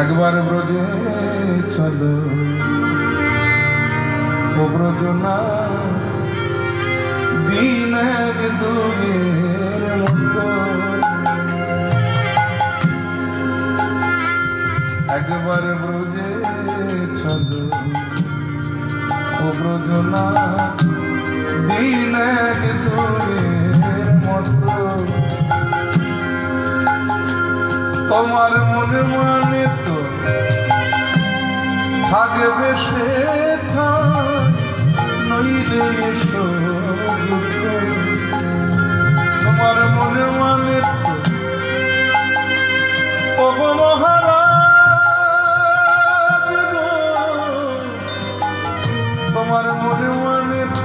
একবার ব্রজে চলো। ও ব্রজনা দিন এক দুয়ের একবার ব্রজে চলো। ও ব্রজনা দিন এক দুয়ের তোমার মনে মানে তো থাকবে সে নইলে। তোমার মনে মানে তো ওগো মহারাজ তোমার মনে মানে তো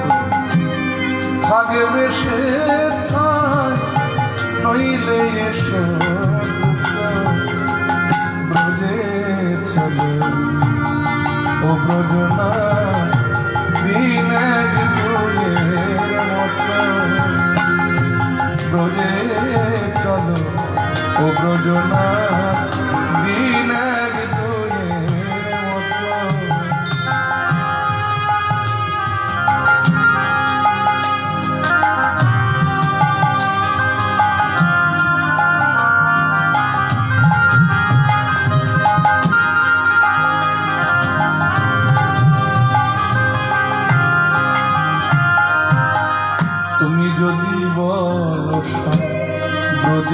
থাকবে সে নইলে এসো ও ব্রজনা দিন ব্রজে চলো। ও ব্রজনা দিন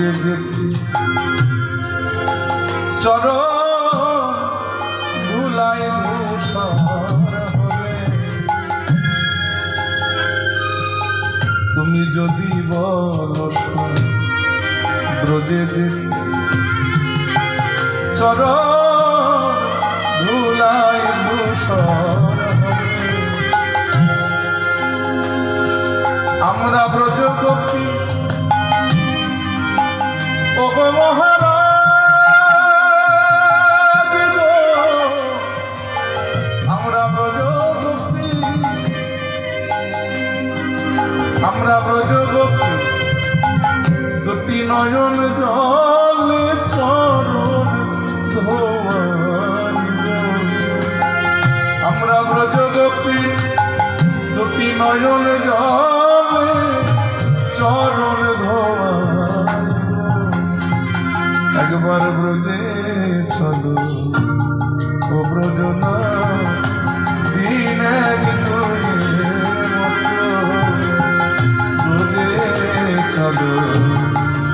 যেতে হবে তুমি যদি বলো ব্রজে যেতে চর ধুলায় ধূসর আমরা ব্রজ গোপী আমরা ব্রজ গোপী দুটি নয়ন জলে চরণ আমরা ব্রজ দুটি নয়ন জলে চলো ও ব্রজনা দিন ব্রজে চলো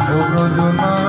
ও ব্রজনা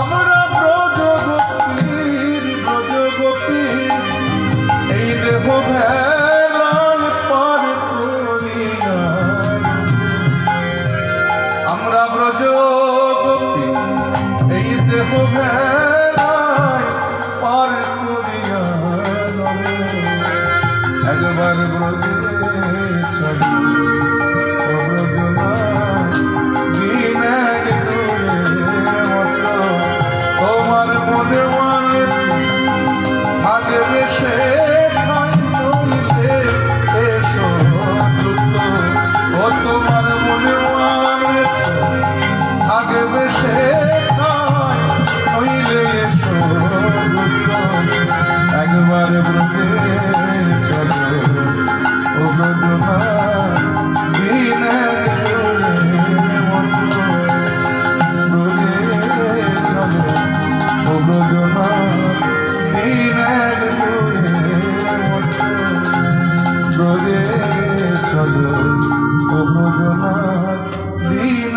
আমরা ব্রজ গোপীর এই দেহ ভেলায় পার করিয়া আমরা ব্রজ এই দেহ ভেলায় চলো ও ভোজনা দিনে দিনে